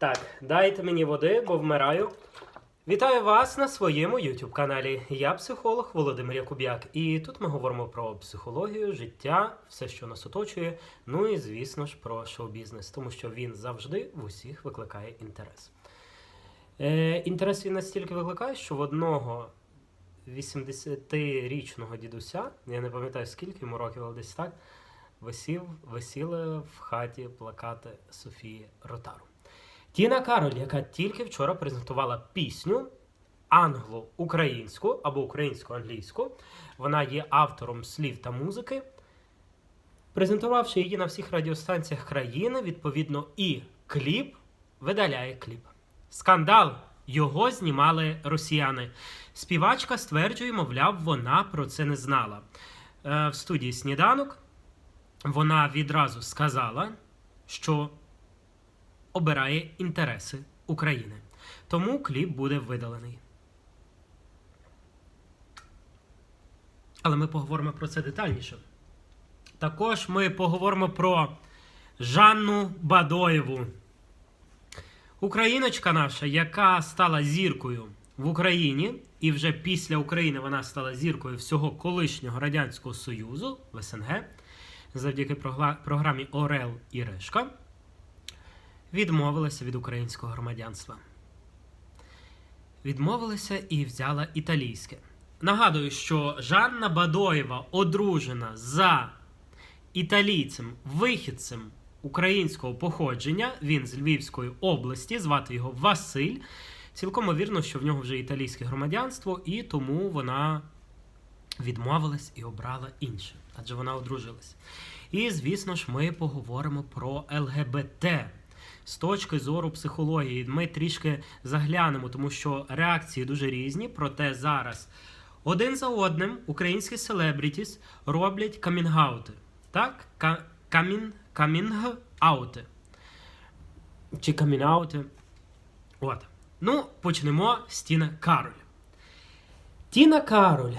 Так, дайте мені води, бо вмираю. Вітаю вас на своєму YouTube каналі. Я психолог Володимир Якуб'як. І тут ми говоримо про психологію, життя, все, що нас оточує. Ну і звісно ж про шоу-бізнес, тому що він завжди в усіх викликає інтерес. Е, інтерес він настільки викликає, що в одного 80-річного дідуся, я не пам'ятаю скільки йому років, але десь так, висів, висіли в хаті плакати Софії Ротару. Тіна Кароль, яка тільки вчора презентувала пісню англо-українську або українсько-англійську, вона є автором слів та музики. Презентувавши її на всіх радіостанціях країни, відповідно, і кліп видаляє кліп. Скандал. Його знімали росіяни. Співачка стверджує, мовляв, вона про це не знала. Е, в студії Сніданок вона відразу сказала, що обирає інтереси України. Тому кліп буде видалений. Але ми поговоримо про це детальніше. Також ми поговоримо про Жанну Бадоєву. Україночка наша, яка стала зіркою в Україні, і вже після України вона стала зіркою всього колишнього Радянського Союзу в СНГ завдяки програмі Орел і Решка, відмовилася від українського громадянства. Відмовилася і взяла італійське. Нагадую, що Жанна Бадоєва одружена за італійцем, вихідцем українського походження. Він з Львівської області, звати його Василь. Цілком вірно, що в нього вже італійське громадянство, і тому вона відмовилась і обрала інше, адже вона одружилась. І, звісно ж, ми поговоримо про ЛГБТ. З точки зору психології ми трішки заглянемо, тому що реакції дуже різні. Проте зараз один за одним українські селебрітіс роблять камінгаути. Так? Камін, камінг-аути. Чи камінаути. От. Ну, почнемо з Тіна Кароль. Тіна Кароль.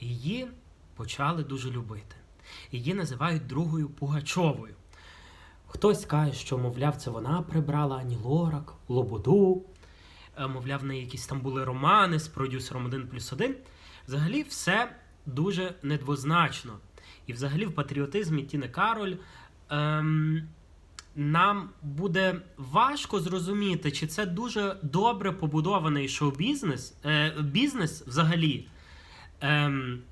Її почали дуже любити. Її називають другою Пугачовою. Хтось каже, що, мовляв, це вона прибрала Ані Лорак, Лободу. Е, Мовляв, в неї якісь там були романи з продюсером 1 плюс 1. Взагалі, все дуже недвозначно. І взагалі в патріотизмі Тіни Кароль ем, нам буде важко зрозуміти, чи це дуже добре побудований шоу-бізнес, е, бізнес взагалі, ем,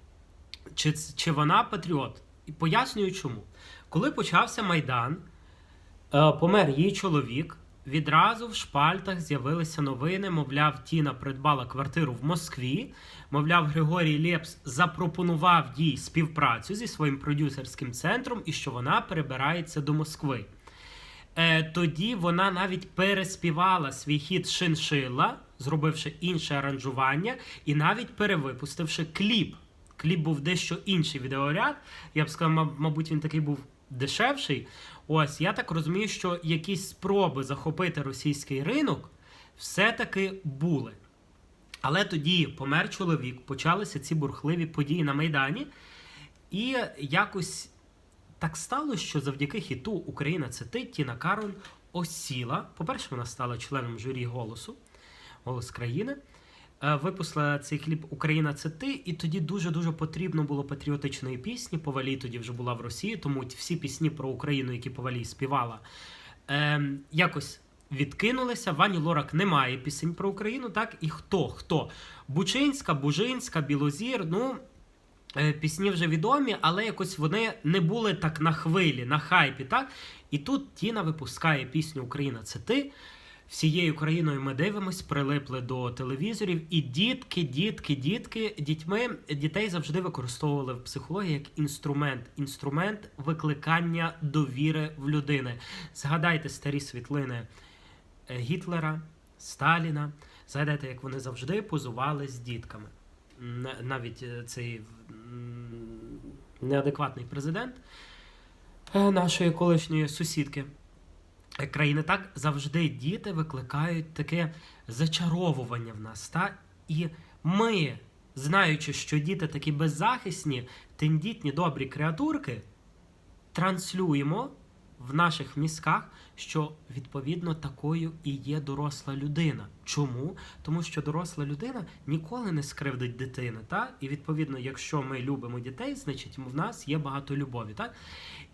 чи, чи вона патріот. І пояснюю чому. Коли почався Майдан, помер її чоловік. Відразу в шпальтах з'явилися новини. Мовляв, Тіна придбала квартиру в Москві. Мовляв, Григорій Лепс запропонував їй співпрацю зі своїм продюсерським центром і що вона перебирається до Москви. Е, тоді вона навіть переспівала свій хіт Шиншила, зробивши інше аранжування, і навіть перевипустивши кліп. Кліп був дещо інший відеоряд. Я б сказав, маб- мабуть, він такий був дешевший. Ось я так розумію, що якісь спроби захопити російський ринок все-таки були. Але тоді помер чоловік, почалися ці бурхливі події на Майдані, і якось так стало, що завдяки хіту Україна це ти Тіна Кароль осіла. По-перше, вона стала членом журі голосу, голос країни. Е, Випустила цей кліп Україна це ти, і тоді дуже дуже потрібно було патріотичної пісні. Повалій тоді вже була в Росії, тому всі пісні про Україну, які Повалій співала, ем, якось відкинулися. Вані Лорак немає пісень про Україну. Так і хто? Хто? Бучинська, Бужинська, Білозір. Ну е, пісні вже відомі, але якось вони не були так на хвилі, на хайпі. Так і тут Тіна випускає пісню Україна це ти. Всією країною ми дивимось, прилипли до телевізорів, і дітки, дітки, дітки, дітьми дітей завжди використовували в психології як інструмент, інструмент викликання довіри в людини. Згадайте старі світлини е, Гітлера, Сталіна. Згадайте, як вони завжди позували з дітками. Навіть е, цей неадекватний президент е, нашої колишньої сусідки країни, так завжди діти викликають таке зачаровування в нас. Та? І ми, знаючи, що діти такі беззахисні, тендітні, добрі креатурки, транслюємо в наших мізках, що відповідно такою і є доросла людина. Чому? Тому що доросла людина ніколи не скривдить дитини. Та? І відповідно, якщо ми любимо дітей, значить в нас є багато любові. Так?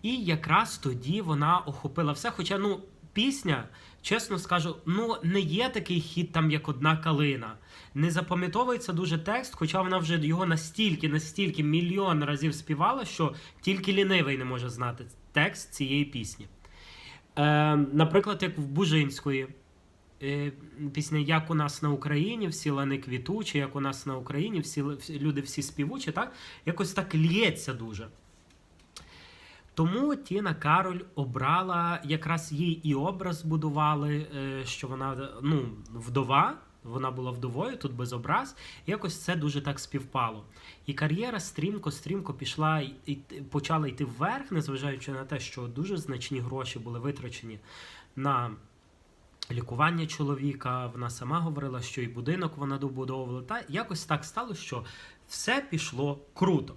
І якраз тоді вона охопила все. Хоча ну, пісня, чесно скажу, ну не є такий хіт, там як одна калина. Не запам'ятовується дуже текст, хоча вона вже його настільки, настільки мільйон разів співала, що тільки лінивий не може знати текст цієї пісні. Е, наприклад, як в Бужинської. е, Пісня Як у нас на Україні, всі лани квітучі, як у нас на Україні, всі, люди всі співучі, так? Якось так лється дуже. Тому Тіна Кароль обрала, якраз їй і образ збудували, е, що вона ну, вдова, вона була вдовою, тут без образ. Якось це дуже так співпало. І кар'єра стрімко-стрімко пішла і почала йти вверх, незважаючи на те, що дуже значні гроші були витрачені на лікування чоловіка. Вона сама говорила, що і будинок вона добудовувала. Та якось так стало, що все пішло круто.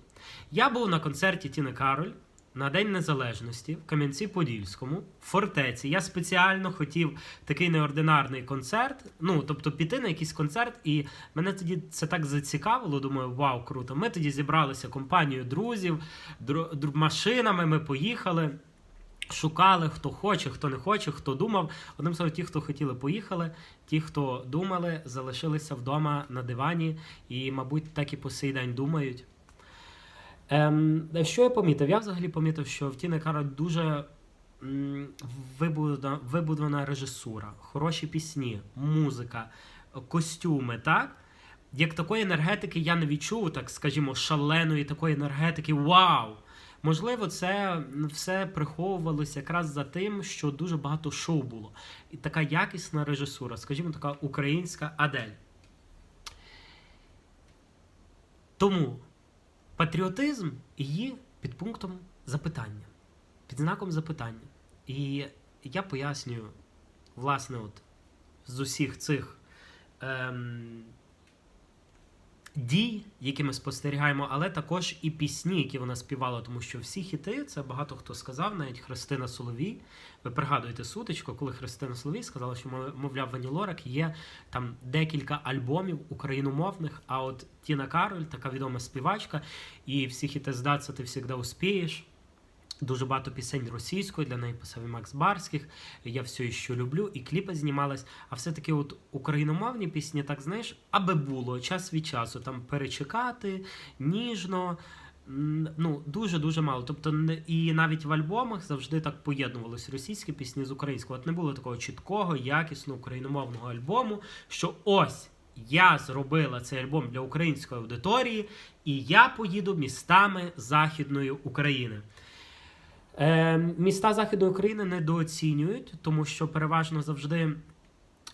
Я був на концерті Тіни Кароль на День Незалежності в Кам'янці-Подільському, в фортеці. Я спеціально хотів такий неординарний концерт. Ну, тобто піти на якийсь концерт, і мене тоді це так зацікавило. Думаю, вау, круто. Ми тоді зібралися компанією друзів, дру- машинами. Ми поїхали. Шукали, хто хоче, хто не хоче, хто думав. Одним словом, ті, хто хотіли, поїхали. Ті, хто думали, залишилися вдома на дивані і, мабуть, так і по сей день думають. Ем, що я помітив? Я взагалі помітив, що в Тіни Кароль дуже вибудована, вибудована режисура, хороші пісні, музика, костюми, так? Як такої енергетики я не відчув, так скажімо, шаленої такої енергетики. Вау! Можливо, це все приховувалося якраз за тим, що дуже багато шоу було. І така якісна режисура, скажімо, така українська Адель. Тому патріотизм є під пунктом запитання, під знаком запитання. І я пояснюю, власне, от з усіх цих ем, дій, які ми спостерігаємо, але також і пісні, які вона співала, тому що всі хіти, це багато хто сказав, навіть Христина Соловій. Ви пригадуєте сутичку, коли Христина Соловій сказала, що мов- мовляв Вані Лорак є там декілька альбомів україномовних. А от Тіна Кароль, така відома співачка, і всі хіти здаться, ти завжди успієш. Дуже багато пісень російською для неї писав і Макс Барських. Я все ще люблю, і кліпи знімались. А все-таки, от україномовні пісні, так знаєш, аби було час від часу там перечекати, ніжно. Ну, дуже дуже мало. Тобто, і навіть в альбомах завжди так поєднувалися російські пісні з українською. От не було такого чіткого, якісного україномовного альбому, що ось я зробила цей альбом для української аудиторії, і я поїду містами Західної України. Е, міста Західної України недооцінюють, тому що переважно завжди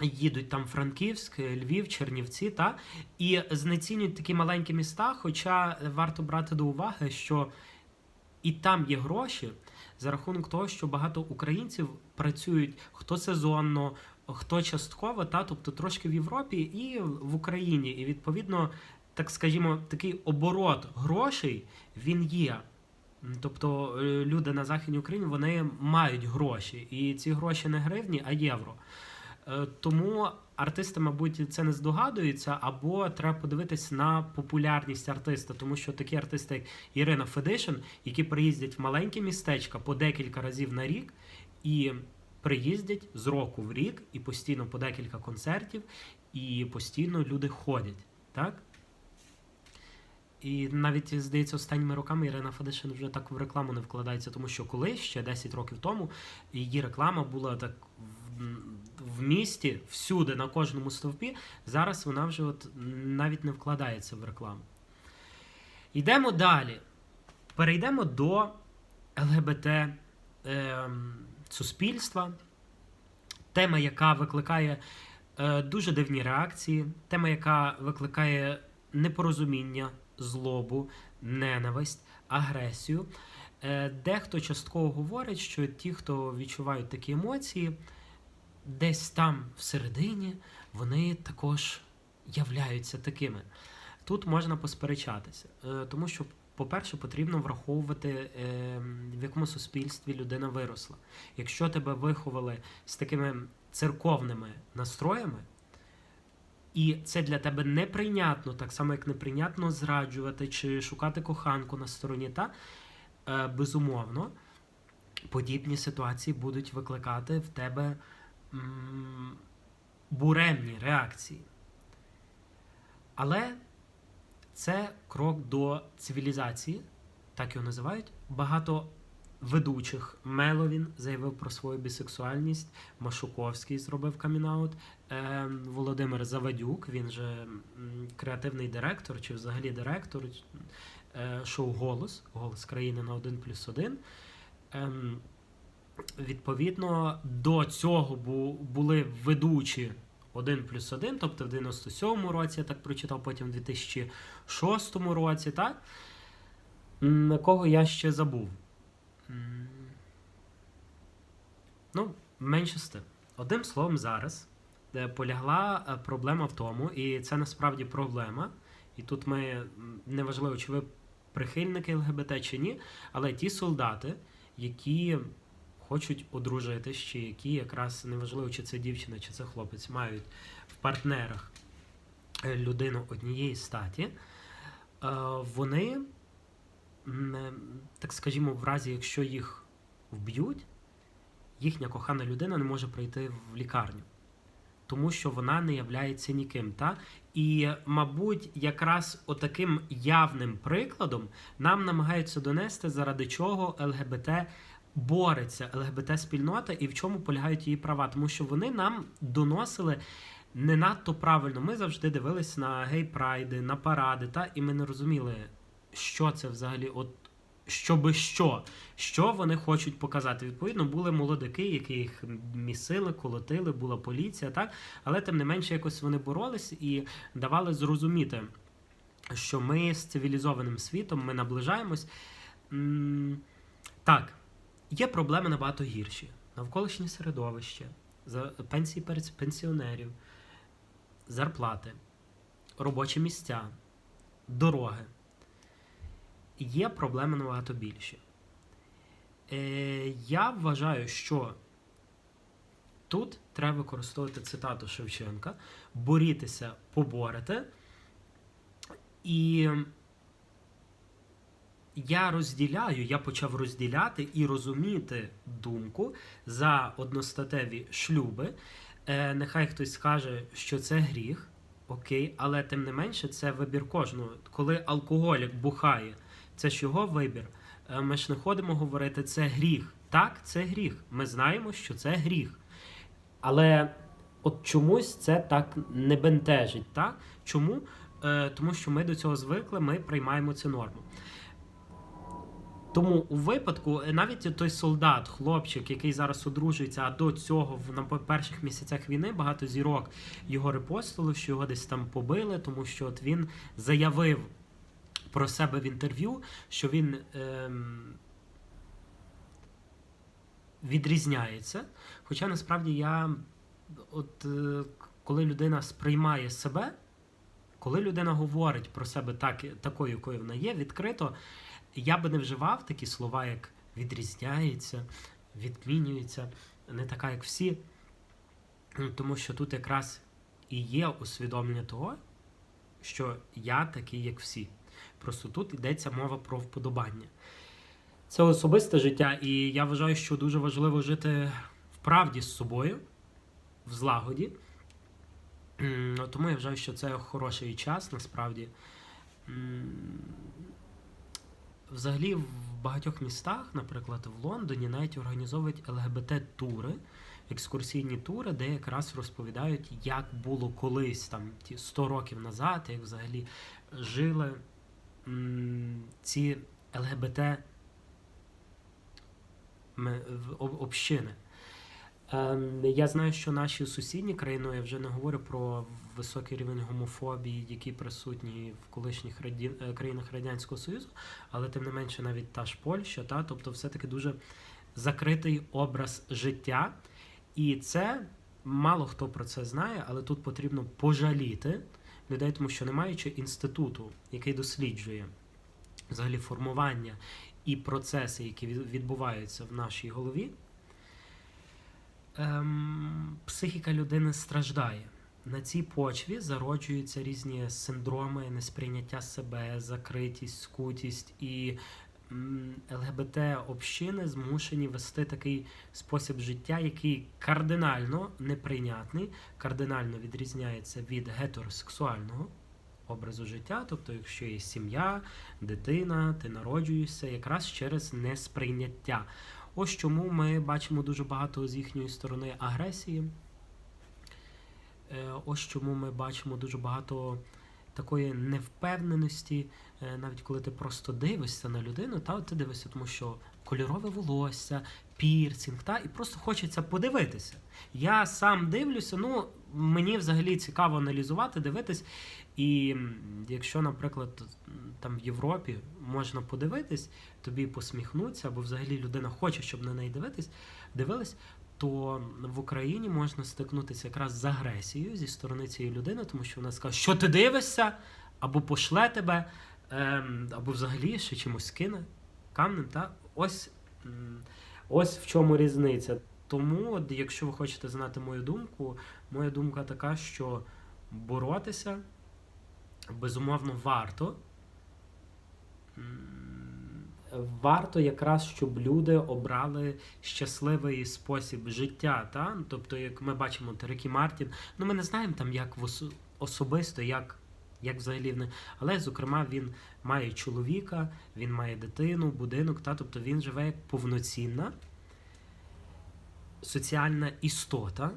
їдуть там Франківськ, Львів, Чернівці, та і знецінюють такі маленькі міста. Хоча варто брати до уваги, що і там є гроші за рахунок того, що багато українців працюють хто сезонно, хто частково, та тобто трошки в Європі і в Україні. І відповідно, так скажімо, такий оборот грошей він є. Тобто е, люди на Західній Україні вони мають гроші, і ці гроші не гривні, а євро. Е, Тому артисти, мабуть, це не здогадуються, або треба подивитись на популярність артиста, тому що такі артисти, як Ірина Федишин, які приїздять в маленькі містечка по декілька разів на рік, і приїздять з року в рік, і постійно по декілька концертів, і постійно люди ходять. Так? І навіть, здається, останніми роками Ірина Федишин вже так в рекламу не вкладається, тому що колись, ще 10 років тому, її реклама була так в, місті, всюди, на кожному стовпі. Зараз вона вже от навіть не вкладається в рекламу. Йдемо далі. Перейдемо до ЛГБТ ем, суспільства. Тема, яка викликає е, дуже дивні реакції, тема, яка викликає непорозуміння, злобу, ненависть, агресію. Е, Дехто частково говорить, що ті, хто відчувають такі емоції, десь там всередині вони також являються такими. Тут можна посперечатися, е, тому що по-перше, потрібно враховувати, е, в якому суспільстві людина виросла. Якщо тебе виховали з такими церковними настроями, і це для тебе неприйнятно, так само як неприйнятно зраджувати чи шукати коханку на стороні, та е, безумовно, подібні ситуації будуть викликати в тебе буремні реакції. Але це крок до цивілізації, так його називають. Багато ведучих Меловін заявив про свою бісексуальність. Машуковський зробив камінаут. Е, Володимир Завадюк, він же креативний директор, чи взагалі директор е, шоу Голос, Голос країни на 1 плюс 1. Ем, відповідно, до цього були ведучі 1 плюс 1, тобто в 97-му році, я так прочитав, потім в 2006 році, так? На кого я ще забув? Ну, менше з тим. Одним словом, зараз е, полягла е, проблема в тому, і це насправді проблема. І тут ми неважливо, чи ви прихильники ЛГБТ чи ні, але ті солдати, які хочуть одружитись, чи які якраз неважливо, чи це дівчина, чи це хлопець, мають в партнерах е, людину однієї статі, е, вони, м, е, так скажімо, в разі, якщо їх вб'ють, їхня кохана людина не може прийти в лікарню. Тому що вона не являється ніким. Та? І, мабуть, якраз отаким явним прикладом нам намагаються донести, заради чого ЛГБТ бореться, ЛГБТ-спільнота і в чому полягають її права. Тому що вони нам доносили не надто правильно. Ми завжди дивились на гей-прайди, на паради, та? і ми не розуміли, що це взагалі. от Щоби що, що вони хочуть показати. Відповідно, були молодики, які їх місили, колотили, була поліція, так але тим не менше якось вони боролись і давали зрозуміти, що ми з цивілізованим світом ми наближаємось. Так, є проблеми набагато гірші. Навколишнє середовище, пенсії пенсіонерів, зарплати, робочі місця, дороги. Є проблеми набагато більші. Е, я вважаю, що тут треба використовувати цитату Шевченка: борітися, поборете. І я розділяю, я почав розділяти і розуміти думку за одностатеві шлюби. Е, нехай хтось скаже, що це гріх, окей, але тим не менше це вибір кожного. Коли алкоголік бухає, це ж його вибір. Е, Ми ж не ходимо говорити, це гріх. Так, це гріх. Ми знаємо, що це гріх. Але от чомусь це так не бентежить. Так? Чому? Е, тому що ми до цього звикли, ми приймаємо цю норму. Тому у випадку, е, навіть той солдат, хлопчик, який зараз одружується, а до цього в перших місяцях війни багато зірок його репостили, що його десь там побили, тому що от він заявив про себе в інтерв'ю, що він ем, відрізняється. Хоча насправді я, от е, коли людина сприймає себе, коли людина говорить про себе так, такою, якою вона є, відкрито, я би не вживав такі слова, як відрізняється, відмінюється, не така, як всі. Тому що тут якраз і є усвідомлення того, що я такий, як всі. Просто тут йдеться мова про вподобання. Це особисте життя, і я вважаю, що дуже важливо жити в правді з собою, в злагоді. Тому я вважаю, що це хороший час насправді. Взагалі, в багатьох містах, наприклад, в Лондоні, навіть організовують ЛГБТ-тури, екскурсійні тури, де якраз розповідають, як було колись там ті 100 років назад, як взагалі жили ці ЛГБТ общини. Ем, Я знаю, що наші сусідні країни, я вже не говорю про високий рівень гомофобії, який присутній в колишніх раді... е, країнах Радянського Союзу, але тим не менше навіть та ж Польща, та, тобто все-таки дуже закритий образ життя. І це мало хто про це знає, але тут потрібно пожаліти людей, тому що не маючи інституту, який досліджує взагалі формування і процеси, які відбуваються в нашій голові, ем, психіка людини страждає. На цій почві зароджуються різні синдроми, несприйняття себе, закритість, скутість і ЛГБТ общини змушені вести такий спосіб життя, який кардинально неприйнятний, кардинально відрізняється від гетеросексуального образу життя. Тобто, якщо є сім'я, дитина, ти народжуєшся якраз через несприйняття. Ось чому ми бачимо дуже багато з їхньої сторони агресії. Е, Ось чому ми бачимо дуже багато такої невпевненості, е, навіть коли ти просто дивишся на людину, та ти дивишся, тому що кольорове волосся, пірсінг, та і просто хочеться подивитися. Я сам дивлюся, ну мені взагалі цікаво аналізувати, дивитись. І якщо, наприклад, там в Європі можна подивитись, тобі посміхнуться, або взагалі людина хоче, щоб на неї дивитись, дивились, то в Україні можна стикнутися якраз з агресією зі сторони цієї людини, тому що вона скаже, що ти дивишся, або пошле тебе, ем, або взагалі ще чимось кине камнем. Та? Ось, ось в чому різниця. Тому, от, якщо ви хочете знати мою думку, моя думка така, що боротися безумовно варто. Варто якраз, щоб люди обрали щасливий спосіб життя. Та? Тобто, як ми бачимо, от Рікі Мартін, ну ми не знаємо там, як особисто, як, як взагалі не. Але, зокрема, він має чоловіка, він має дитину, будинок, та? тобто він живе як повноцінна соціальна істота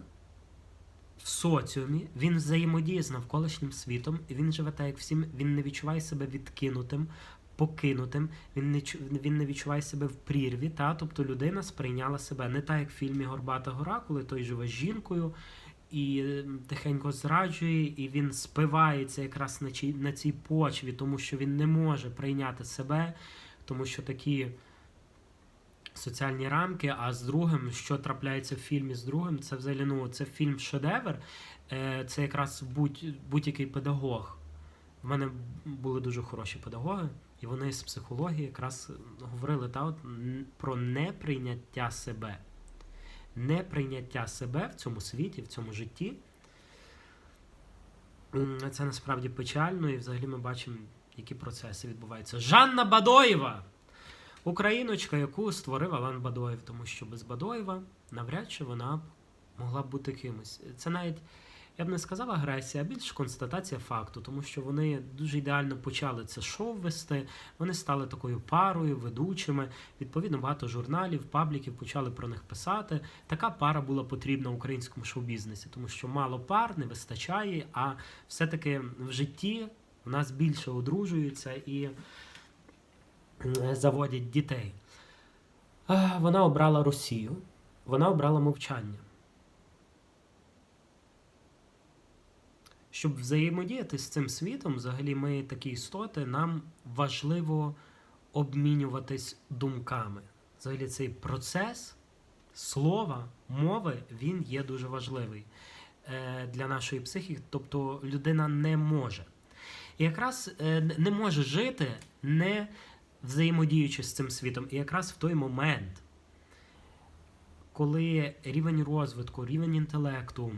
в соціумі, він взаємодіє з навколишнім світом, і він живе так, як всім, він не відчуває себе відкинутим, покинутим, він не, він не відчуває себе в прірві. Та? Тобто людина сприйняла себе не так, як в фільмі Горбата гора, коли той живе з жінкою і тихенько зраджує, і він спивається якраз на, чій, на цій почві, тому що він не може прийняти себе, тому що такі соціальні рамки, а з другим, що трапляється в фільмі з другим, це взагалі ну, це фільм шедевр. Е, Це якраз будь, будь-який педагог. В мене були дуже хороші педагоги, і вони з психології якраз говорили та, от, про неприйняття себе. Неприйняття себе в цьому світі, в цьому житті. Це насправді печально, і взагалі ми бачимо, які процеси відбуваються. Жанна Бадоєва! Україночка, яку створив Алан Бадоєв, тому що без Бадоєва навряд чи вона могла б бути кимось. Це навіть, я б не сказав агресія, а більш констатація факту, тому що вони дуже ідеально почали це шоу вести, вони стали такою парою, ведучими. Відповідно, багато журналів, пабліків почали про них писати. Така пара була потрібна українському шоу-бізнесі, тому що мало пар не вистачає, а все-таки в житті в нас більше одружуються і е, заводять дітей. Вона обрала Росію, вона обрала мовчання. Щоб взаємодіяти з цим світом, взагалі ми такі істоти, нам важливо обмінюватись думками. Взагалі цей процес слова, мови, він є дуже важливий е, для нашої психіки. Тобто людина не може. І якраз е, не може жити, не взаємодіючи з цим світом. І якраз в той момент, коли рівень розвитку, рівень інтелекту,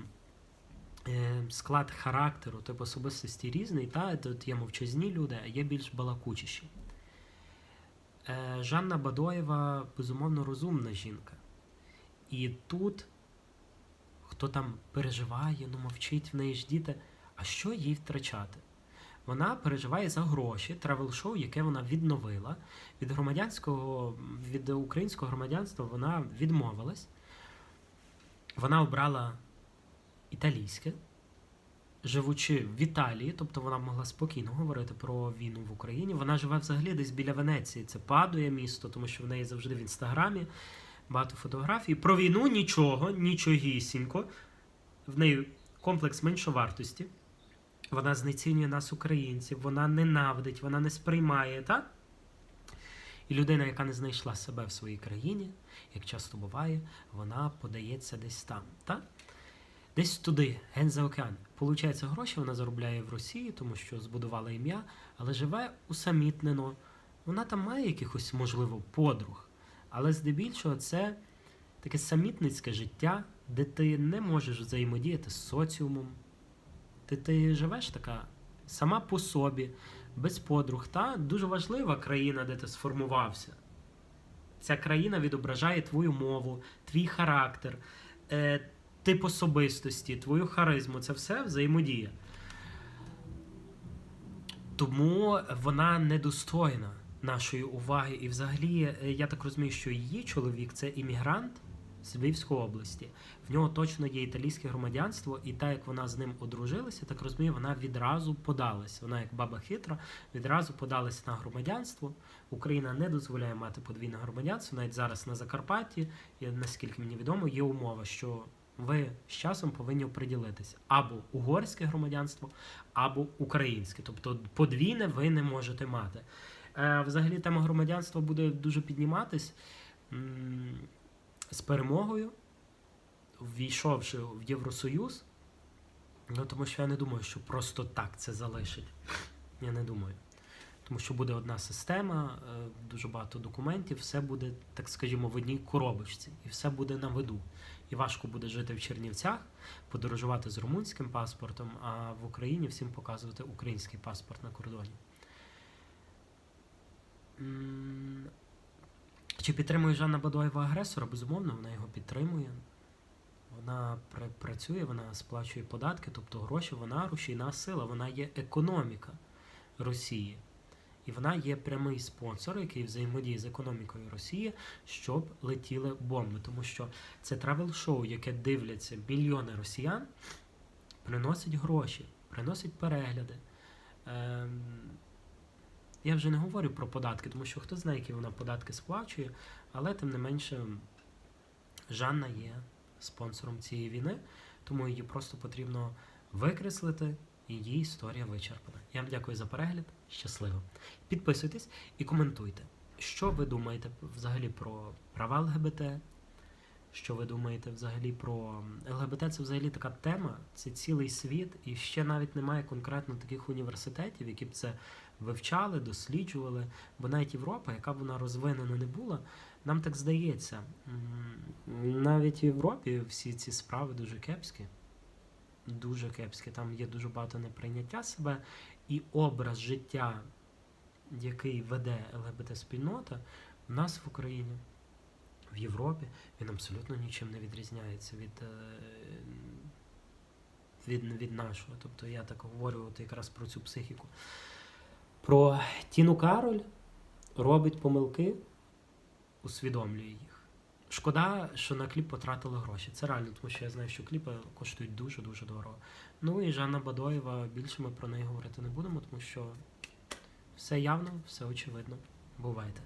склад характеру, тип особистості різний, та тут є мовчазні люди, а є більш балакучіші. Е, Жанна Бадоєва безумовно розумна жінка. І тут хто там переживає, ну мовчить в неї ж діти, а що їй втрачати? Вона переживає за гроші, тревел-шоу, яке вона відновила. Від громадянського, від українського громадянства вона відмовилась. Вона обрала італійське, живучи в Італії, тобто вона могла спокійно говорити про війну в Україні. Вона живе взагалі десь біля Венеції. Це падує місто, тому що в неї завжди в інстаграмі багато фотографій. Про війну нічого, нічогісінько. В неї комплекс меншовартості. Вона знецінює нас, українців, вона ненавидить, вона не сприймає, так? І людина, яка не знайшла себе в своїй країні, як часто буває, вона подається десь там, так? Десь туди, ген за океан. Получається, гроші вона заробляє в Росії, тому що збудувала ім'я, але живе усамітнено Вона там має якихось, можливо, подруг, але здебільшого це таке самітницьке життя, де ти не можеш взаємодіяти з соціумом. Ти, ти живеш така сама по собі, без подруг. Та дуже важлива країна, де ти сформувався. Ця країна відображає твою мову, твій характер, е, тип особистості, твою харизму. Це все взаємодія. Тому вона недостойна нашої уваги. І взагалі, е, я так розумію, що її чоловік це іммігрант з Львівської області. В нього точно є італійське громадянство, і так як вона з ним одружилася, так розумію, вона відразу подалась. Вона, як баба хитра, відразу подалась на громадянство. Україна не дозволяє мати подвійне громадянство. Навіть зараз на Закарпатті, наскільки мені відомо, є умова, що ви з часом повинні оприділитися або угорське громадянство, або українське. Тобто подвійне ви не можете мати. Е, взагалі, тема громадянства буде дуже підніматись з перемогою, ввійшовши в Євросоюз. Ну, тому що я не думаю, що просто так це залишить. Я не думаю. Тому що буде одна система, е, дуже багато документів, все буде, так скажімо, в одній коробочці, і все буде на виду. І важко буде жити в Чернівцях, подорожувати з румунським паспортом, а в Україні всім показувати український паспорт на кордоні. Чи підтримує Жанна Бадоєва агресора? Безумовно, вона його підтримує. Вона працює, вона сплачує податки, тобто гроші, вона рушійна сила, вона є економіка Росії. І вона є прямий спонсор, який взаємодіє з економікою Росії, щоб летіли бомби. Тому що це тревел-шоу, яке дивляться мільйони росіян, приносить гроші, приносить перегляди. Ем, я вже не говорю про податки, тому що хто знає, які вона податки сплачує, але тим не менше Жанна є спонсором цієї війни, тому її просто потрібно викреслити. і Її історія вичерпана. Я вам дякую за перегляд. Щасливо. Підписуйтесь і коментуйте, що ви думаєте взагалі про права ЛГБТ, що ви думаєте взагалі про ЛГБТ це взагалі така тема, це цілий світ, і ще навіть немає конкретно таких університетів, які б це вивчали, досліджували. Бо навіть Європа, яка б вона розвинена не була, нам так здається. Навіть в Європі всі ці справи дуже кепські. Дуже кепські. Там є дуже багато неприйняття себе, і образ життя, який веде ЛГБТ-спільнота, в нас в Україні, в Європі, він абсолютно нічим не відрізняється від, е, від, від нашого. Тобто я так говорю от якраз про цю психіку. Про Тіну Кароль робить помилки, усвідомлює їх. Шкода, що на кліп потратили гроші. Це реально, тому що я знаю, що кліпи коштують дуже-дуже дорого. Ну і Жанна Бадоєва, більше ми про неї говорити не будемо, тому що все явно, все очевидно. Бувайте.